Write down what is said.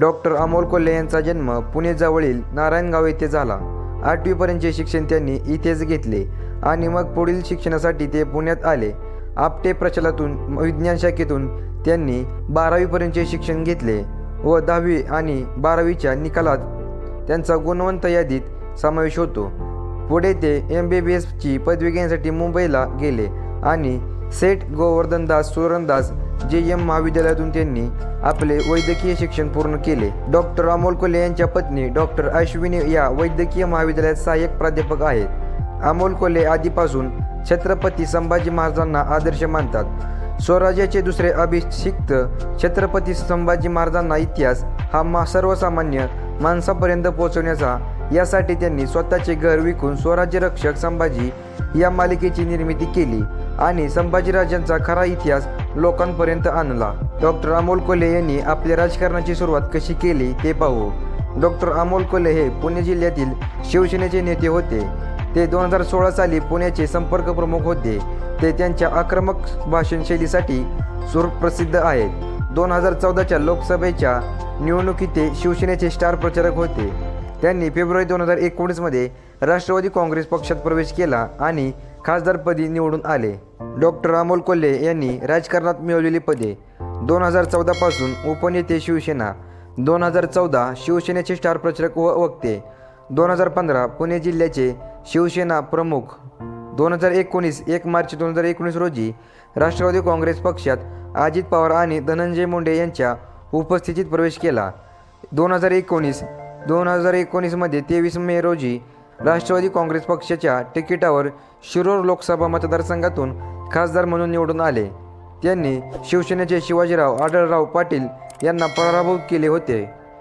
Doctor Amol Kolhe यांचा जन्म पुणेजवळील नारायणगाव येथे झाला. आठवीपर्यंतचे शिक्षण त्यांनी इथेच घेतले आणि मग पुढील शिक्षणासाठी ते पुण्यात आले. आपटे प्रचलातून विज्ञान शाखेतून त्यांनी बारावीपर्यंतचे शिक्षण घेतले व दहावी आणि बारावीच्या निकालात त्यांचा गुणवंत यादीत समावेश होतो. पुढे ते एम बी बी एसची पदवी घेण्यासाठी मुंबईला गेले आणि सेठ गोवर्धनदास सुरनदास जे एम महाविद्यालयातून त्यांनी आपले वैद्यकीय शिक्षण पूर्ण केले. डॉक्टर अमोल कोल्हे यांच्या पत्नी डॉक्टर अश्विनी या वैद्यकीय महाविद्यालयात सहाय्यक प्राध्यापक आहेत. अमोल कोल्हे आधीपासून छत्रपती संभाजी महाराजांना आदर्श मानतात. स्वराज्याचे दुसरे अभिषिक्त छत्रपती संभाजी महाराजांना इतिहास हा मा सर्वसामान्य माणसापर्यंत पोहोचवण्याचा यासाठी त्यांनी स्वतःचे घर विकून स्वराज्य रक्षक संभाजी या मालिकेची निर्मिती केली. आणि संभाजीराजांचा खरा इतिहास लोकांपर्यंत आणला. डॉक्टर अमोल कोल्हे यांनी आपल्या राजकारणाची सुरुवात कशी केली ते पाहू. डॉक्टर अमोल कोल्हे हे पुणे जिल्ह्यातील शिवसेनेचे नेते होते. ते दोन हजार सोळा साली पुण्याचे संपर्क प्रमुख होते. ते त्यांच्या आक्रमक भाषणशैलीसाठी सुप्रसिद्ध आहेत. दोन हजार चौदाच्या लोकसभेच्या निवडणुकीत ते शिवसेनेचे स्टार प्रचारक होते. त्यांनी फेब्रुवारी दोन हजार एकोणीसमध्ये राष्ट्रवादी काँग्रेस पक्षात प्रवेश केला आणि खासदारपदी निवडून आले. डॉक्टर अमोल कोल्हे यांनी राजकारणात मिळवलेली पदे दोन हजार चौदापासून उपनेते शिवसेना दोन हजार चौदा शिवसेनेचे स्टार प्रचारक व वक्ते दोन हजार पंधरा पुणे जिल्ह्याचे शिवसेना प्रमुख दोन हजार एकोणीस एक मार्च दोन हजार एकोणीस रोजी राष्ट्रवादी काँग्रेस पक्षात अजित पवार आणि धनंजय मुंडे यांच्या उपस्थितीत प्रवेश केला. दोन हजार एकोणीस दोन हजार एकोणीसमध्ये तेवीस मे रोजी राष्ट्रवादी काँग्रेस पक्षाच्या तिकिटावर शिरूर लोकसभा मतदारसंघातून खासदार म्हणून निवडून आले. त्यांनी शिवसेनेचे शिवाजीराव आढळराव पाटील यांना पराभूत केले होते.